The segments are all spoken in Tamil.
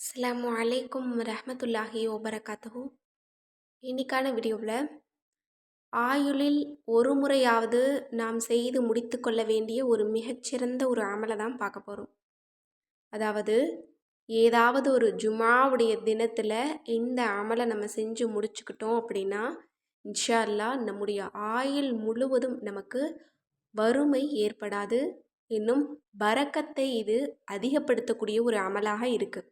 அஸ்லாம் அலைக்கும் ரஹமத்துல்லாஹி ஓபரகாத்தஹூ இன்னைக்கான வீடியோவில் ஆயுளில் ஒரு முறையாவது நாம் செய்து முடித்து கொள்ள வேண்டிய ஒரு மிகச்சிறந்த ஒரு அமலை தான் பார்க்க போகிறோம் அதாவது ஏதாவது ஒரு ஜுமாவுடைய தினத்தில் இந்த அமலை நம்ம செஞ்சு முடிச்சுக்கிட்டோம் அப்படின்னா இன்ஷா அல்லாஹ் நம்முடைய ஆயுள் முழுவதும் நமக்கு வறுமை ஏற்படாது. இன்னும் வரக்கத்தை இது அதிகப்படுத்தக்கூடிய ஒரு அமலாக இருக்குது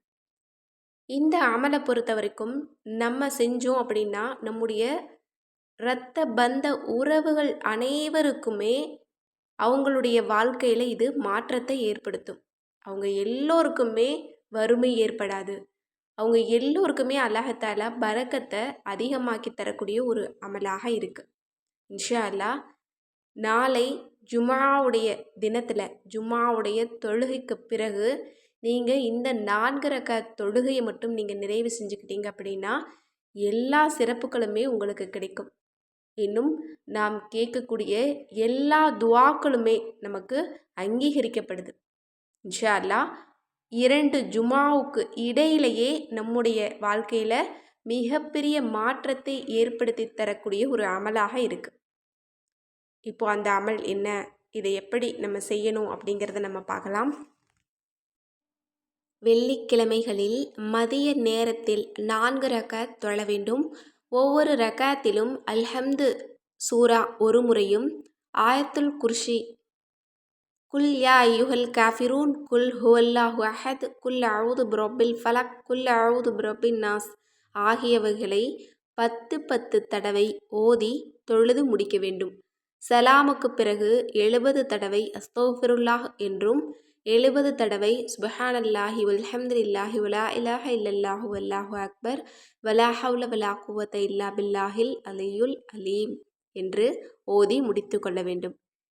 இந்த அமலை பொறுத்த வரைக்கும் நம்ம செஞ்சோம் அப்படின்னா நம்முடைய இரத்த பந்த உறவுகள் அனைவருக்குமே அவங்களுடைய வாழ்க்கையில் இது மாற்றத்தை ஏற்படுத்தும். அவங்க எல்லோருக்குமே வறுமை ஏற்படாது. அவங்க எல்லோருக்குமே அல்லாஹத்தால பரக்கத்தை அதிகமாக்கி தரக்கூடிய ஒரு அமலாக இருக்குது இன்ஷா அல்லாஹ் நாளை ஜுமாவுடைய தினத்தில் ஜுமாவுடைய தொழுகைக்கு பிறகு நீங்கள் இந்த நான்கு ரக தொழுகையை மட்டும் நீங்கள் நிறைவு செஞ்சுக்கிட்டீங்க அப்படின்னா எல்லா சிறப்புகளுமே உங்களுக்கு கிடைக்கும். இன்னும் நாம் கேட்கக்கூடிய எல்லா துவாக்களுமே நமக்கு அங்கீகரிக்கப்படுது. இன்ஷால்லா இரண்டு ஜுமாவுக்கு இடையிலேயே நம்முடைய வாழ்க்கையில் மிகப்பெரிய மாற்றத்தை ஏற்படுத்தி தரக்கூடிய ஒரு அமலாக இருக்குது இப்போ அந்த அமல் என்ன? இதை எப்படி நம்ம செய்யணும் அப்படிங்கிறத நம்ம பார்க்கலாம். வெள்ளிக்கிழமைகளில் மதிய நேரத்தில் நான்கு ரக்காத் தொழ வேண்டும். ஒவ்வொரு ரக்காத்திலும் அல்ஹம்து சூரா ஒரு முறையும் ஆயத்துல் குர்ஷி குல் யா யுஹல் காஃபிரூன் குல் ஹுவல்லாஹு அஹத் குல் அவுது புரபில் ஃபலக் குல் அவுது புரபின் நாஸ் ஆகியவைகளை பத்து பத்து தடவை ஓதி தொழுது முடிக்க வேண்டும். சலாமுக்கு பிறகு எழுபது தடவை அஸ்தோஃபிருல்லாஹ் என்றும் எழுபது தடவை சுபஹானல்லாஹி வல்ஹம்துலில்லாஹி வலா இலாஹ இல்லல்லாஹு அல்லாஹு அக்பர் வலா ஹவுல வலா குவத்த இல்லா பில்லாஹில் அலியுல் அலீம் என்று ஓதி முடித்து கொள்ள வேண்டும்.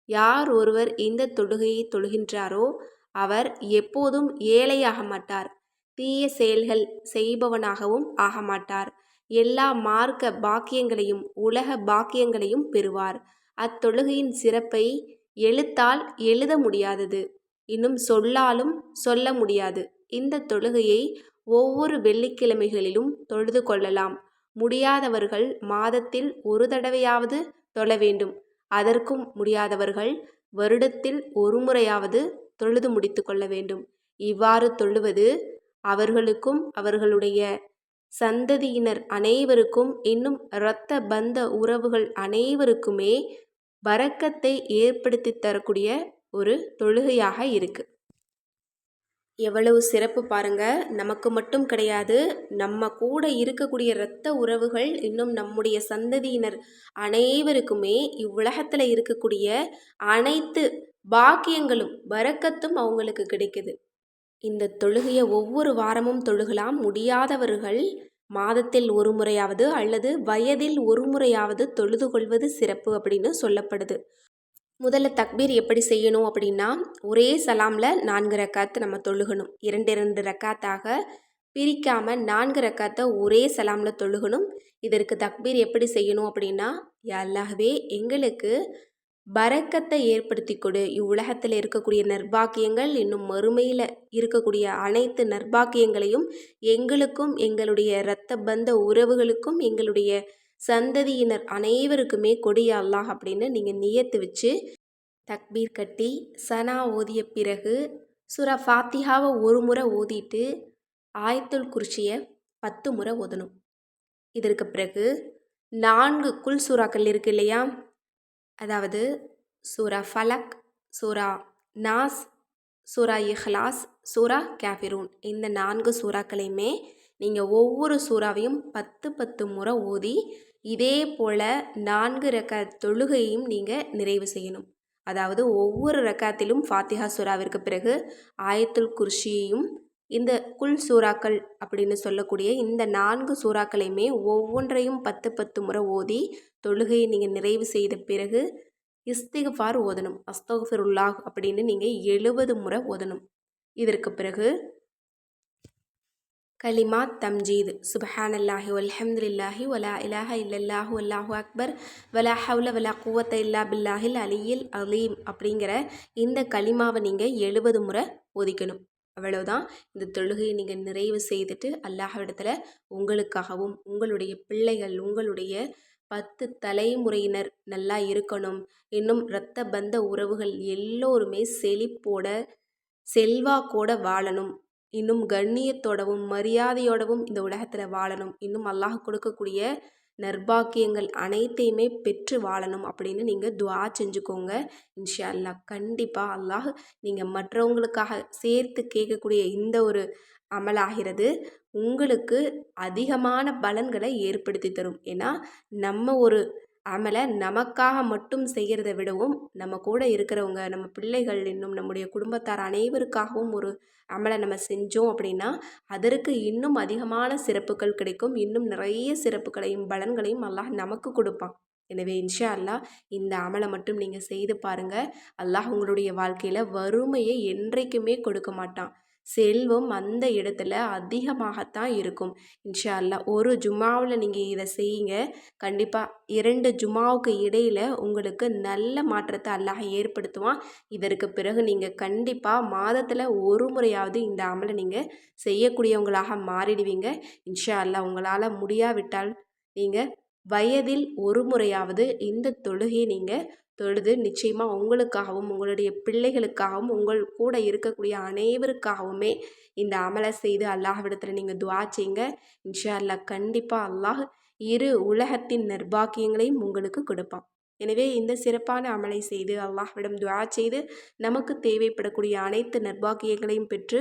யார் ஒருவர் இந்த தொழுகையை தொழுகின்றாரோ அவர் எப்போதும் ஏழையாக மாட்டார் தீய செயல்கள் செய்பவனாகவும் ஆக மாட்டார். எல்லா மார்க்க பாக்கியங்களையும் உலக பாக்கியங்களையும் பெறுவார். அத்தொழுகையின் சிறப்பை எழுத்தால் எழுத முடியாதது. இன்னும் சொல்லாலும் சொல்ல முடியாது. இந்த தொழுகையை ஒவ்வொரு வெள்ளிக்கிழமைகளிலும் தொழுது கொள்ளலாம். முடியாதவர்கள் மாதத்தில் ஒரு தடவையாவது தொழ வேண்டும். அதற்கும் முடியாதவர்கள் வருடத்தில் ஒரு முறையாவது தொழுது முடித்து கொள்ள வேண்டும். இவ்வாறு தொழுவது அவர்களுக்கும் அவர்களுடைய சந்ததியினர் அனைவருக்கும் இன்னும் இரத்த பந்த உறவுகள் அனைவருக்குமே வரக்கத்தை ஏற்படுத்தி தரக்கூடிய ஒரு தொழுகையாக இருக்குது எவ்வளவு சிறப்பு பாருங்க. நமக்கு மட்டும் கிடையாது நம்ம கூட இருக்கக்கூடிய இரத்த உறவுகள் இன்னும் நம்முடைய சந்ததியினர் அனைவருக்குமே இவ்வுலகத்தில் இருக்கக்கூடிய அனைத்து பாக்கியங்களும் வரக்கத்தும் அவங்களுக்கு கிடைக்குது. இந்த தொழுகையை ஒவ்வொரு வாரமும் தொழுகலாம். முடியாதவர்கள் மாதத்தில் ஒரு முறையாவது அல்லது வயதில் ஒரு முறையாவது தொழுது கொள்வது சிறப்பு அப்படின்னு சொல்லப்படுது. முதல்ல தக்பீர் எப்படி செய்யணும் அப்படின்னா ஒரே சலாமில் நான்கு ரக்காத்து நம்ம தொழுகணும். இரண்டு இரண்டு ரக்காத்தாக பிரிக்காமல் நான்கு ரக்காத்தை ஒரே சலாமில் தொழுகணும். இதற்கு தக்பீர் எப்படி செய்யணும் அப்படின்னா அல்லாகவே எங்களுக்கு பறக்கத்தை ஏற்படுத்தி கொடு. இவ்வுலகத்தில் இருக்கக்கூடிய நர்பாக்கியங்கள் இன்னும் மறுமையில் இருக்கக்கூடிய அனைத்து நர்பாக்கியங்களையும் எங்களுக்கும் எங்களுடைய இரத்த பந்த உறவுகளுக்கும் எங்களுடைய சந்ததியினர் அனைவருக்குமே கொடிய அல்லாஹ் அப்படின்னு நீங்கள் நியத்து வச்சு தக்பீர் கட்டி சனா ஓதிய பிறகு சுரா ஃபாத்திஹாவை ஒரு முறை ஓதிட்டு ஆயத்துல் குர்ஷியை பத்து முறை ஓதணும். இதற்கு பிறகு நான்கு குல் சூறாக்கள் இருக்கு இல்லையா? அதாவது சூரா ஃபலக் சூரா நாஸ் சூரா இஹ்லாஸ் சூரா கேஃபிரூன். இந்த நான்கு சூறாக்களையுமே நீங்கள் ஒவ்வொரு சூறாவையும் பத்து பத்து முறை ஓதி இதே போல் நான்கு ரக்கா தொழுகையும் நீங்கள் நிறைவு செய்யணும். அதாவது ஒவ்வொரு ரக்காத்திலும் ஃபாத்திஹா சூறாவிற்கு பிறகு ஆயத்துல் குர்ஷியையும் இந்த குல் சூறாக்கள் அப்படின்னு சொல்லக்கூடிய இந்த நான்கு சூறாக்களையுமே ஒவ்வொன்றையும் பத்து பத்து முறை ஓதி தொழுகையை நீங்கள் நிறைவு செய்த பிறகு இஸ்திகஃபார் ஓதணும். அஸ்தகுஃபிருல்லாஹ் அப்படின்னு நீங்கள் எழுபது முறை ஓதணும். இதற்கு பிறகு கலிமா தம்ஜீத். சுபஹானல்லாஹி வல்ஹம்துலில்லாஹி வலா இலாஹ இல்லல்லாஹு அல்லாஹு அக்பர். வலா ஹவுல வலா குவத்த இல்லா பில்லாஹில் அலியில் அலீம். அப்படிங்கிற இந்த கலிமாவை நீங்கள் எழுபது முறை ஒதிக்கணும். அவ்வளோதான் இந்த தொழுகையை நீங்கள் நிறைவு செய்துட்டு அல்லாஹ்விடத்தில் உங்களுக்காகவும் உங்களுடைய பிள்ளைகள் உங்களுடைய பத்து தலைமுறையினர் நல்லா இருக்கணும். இன்னும் இரத்த பந்த உறவுகள் எல்லோருமே செழிப்போட செல்வாக்கோட வாழணும். இன்னும் கண்ணியத்தோடவும் மரியாதையோடவும் இந்த உலகத்தில் வாழணும். இன்னும் அல்லாஹ் கொடுக்கக்கூடிய நற்பாக்கியங்கள் அனைத்தையுமே பெற்று வாழணும் அப்படின்னு நீங்கள் துவா செஞ்சுக்கோங்க. இன்ஷா அல்லாஹ் கண்டிப்பாக அல்லாஹ் நீங்கள் மற்றவங்களுக்காக சேர்த்து கேட்கக்கூடிய இந்த ஒரு அமலாகிறது உங்களுக்கு அதிகமான பலன்களை ஏற்படுத்தி தரும். ஏன்னா நம்ம ஒரு அமலை நமக்காக மட்டும் செய்கிறத விடவும் நம்ம கூட இருக்கிறவங்க நம்ம பிள்ளைகள் இன்னும் நம்முடைய குடும்பத்தார் அனைவருக்காகவும் ஒரு அமலை நம்ம செஞ்சோம் அப்படின்னா அதற்கு இன்னும் அதிகமான சிறப்புகள் கிடைக்கும். இன்னும் நிறைய சிறப்புகளையும் பலன்களையும் அல்லாஹ் நமக்கு கொடுப்பான். எனவே இன்ஷா அல்லாஹ் இந்த அமலை மட்டும் நீங்கள் செய்து பாருங்கள் அல்லாஹ் உங்களுடைய வாழ்க்கையில் வறுமையை என்றைக்குமே கொடுக்க மாட்டான். செல்வம் அந்த இடத்துல அதிகமாகத்தான் இருக்கும். இன்ஷா அல்லா ஒரு ஜுமாவில் நீங்கள் இதை செய்யுங்க. கண்டிப்பாக இரண்டு ஜுமாவுக்கு இடையில் உங்களுக்கு நல்ல மாற்றத்தை அல்லாஹ் ஏற்படுத்துவான். இதற்கு பிறகு நீங்கள் கண்டிப்பாக மாதத்தில் ஒரு முறையாவது இந்த அமலை நீங்கள் செய்யக்கூடியவங்களாக மாறிடுவீங்க. இன்ஷா அல்லா உங்களால் முடியாவிட்டால் நீங்கள் வயதில் ஒரு முறையாவது இந்த தொழுகையை நீங்கள் தொழுது நிச்சயமாக உங்களுக்காகவும் உங்களுடைய பிள்ளைகளுக்காகவும் உங்கள் கூட இருக்கக்கூடிய அனைவருக்காகவுமே இந்த அமலை செய்து அல்லாஹ்விடத்தில் நீங்கள் துவா செய்யுங்க. இன்ஷா அல்லாஹ் கண்டிப்பாக அல்லாஹ் இரு உலகத்தின் நிர்பாக்கியங்களையும் உங்களுக்கு கொடுப்பான். எனவே இந்த சிறப்பான அமலை செய்து அல்லாஹ்விடம் துவா செய்து நமக்கு தேவைப்படக்கூடிய அனைத்து நர்பாக்கியங்களையும் பெற்று